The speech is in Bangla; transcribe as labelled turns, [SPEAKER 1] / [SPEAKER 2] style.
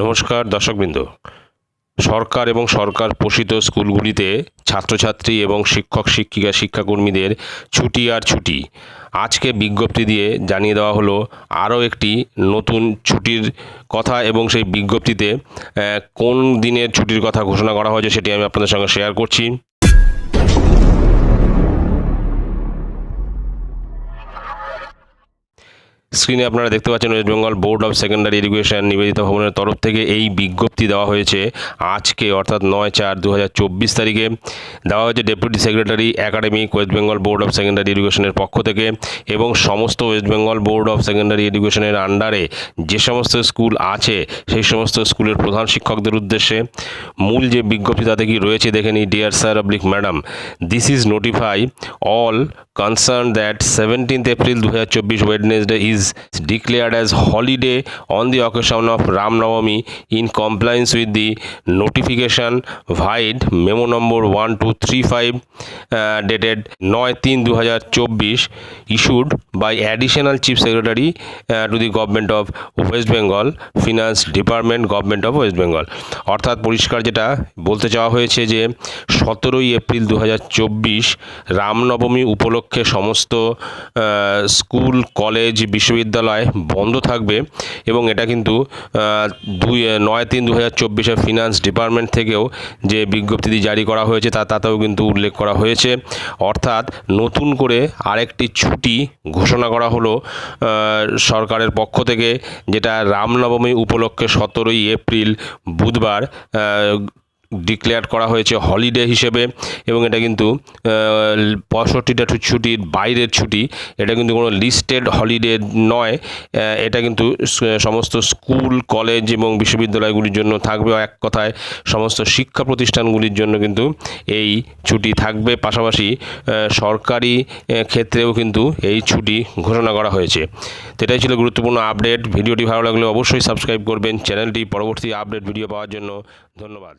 [SPEAKER 1] নমস্কার দর্শকবৃন্দ। সরকার এবং সরকার পোষিত স্কুলগুলিতে ছাত্রছাত্রী এবং শিক্ষক, শিক্ষিকা, শিক্ষাকর্মীদের ছুটি আর ছুটি। আজকে বিজ্ঞপ্তি দিয়ে জানিয়ে দেওয়া হলো, আরও একটি নতুন ছুটির কথা এবং সেই বিজ্ঞপ্তিতে কোন দিনের ছুটির কথা ঘোষণা করা হয়েছে সেটি আমি আপনাদের সঙ্গে শেয়ার করছি। স্ক্রিনে আপনারা দেখতে পাচ্ছেন West Bengal board of secondary education Nivedita ভবনের তরফ থেকে এই বিজ্ঞপ্তি দেওয়া হয়েছে আজকে, অর্থাৎ নয় চার দু তারিখে। দেওয়া হয়েছে deputy secretary academic West Bengal board of secondary এডুকেশনের পক্ষ থেকে এবং সমস্ত West Bengal board of secondary এডুকেশনের আন্ডারে যে সমস্ত স্কুল আছে, সেই সমস্ত স্কুলের প্রধান শিক্ষকদের উদ্দেশ্যে মূল যে বিজ্ঞপ্তি তাতে কি রয়েছে দেখে নিই, dear sir oblique madam, this is notify all concerned that 17th April 2024 Wednesday is declared as holiday on the occasion of Ram Navami in compliance with the notification vide memo number 1235 uh, dated 9 3 2024 issued by additional chief secretary uh, to the government of West Bengal finance department government of West Bengal অর্থাৎ পরিষ্কার যেটা বলতে চাওয়া হয়েছে যে সতেরোই এপ্রিল দু হাজার চব্বিশ রামনবমী উপলক্ষে সমস্ত স্কুল কলেজ বিশ্ববিদ্যালয় বন্ধ থাকবে এবং এটা কিন্তু দুই নয় তিন দু হাজার চব্বিশে ফিনান্স ডিপার্টমেন্ট থেকেও যে বিজ্ঞপ্তিটি জারি করা হয়েছে তা তাতেও কিন্তু উল্লেখ করা হয়েছে। অর্থাৎ নতুন করে আরেকটি ছুটি ঘোষণা করা হলো সরকারের পক্ষ থেকে, যেটা রামনবমী উপলক্ষে সতেরোই এপ্রিল বুধবার ডিক্লেয়ার করা হয়েছে হলিডে হিসেবে এবং এটা কিন্তু পঁয়ষট্টিটা ছুটির বাইরের ছুটি, এটা কিন্তু কোনো লিস্টেড হলিডে নয়। এটা কিন্তু সমস্ত স্কুল কলেজ এবং বিশ্ববিদ্যালয়গুলির জন্য থাকবে। এক কথায়, সমস্ত শিক্ষা প্রতিষ্ঠানগুলির জন্য কিন্তু এই ছুটি থাকবে। পাশাপাশি সরকারি ক্ষেত্রেও কিন্তু এই ছুটি ঘোষণা করা হয়েছে। তো এটাই ছিল গুরুত্বপূর্ণ আপডেট ভিডিওটি ভালো লাগলে অবশ্যই সাবস্ক্রাইব করবেন। চ্যানেলটি পরবর্তী আপডেট ভিডিও পাওয়ার জন্য ধন্যবাদ।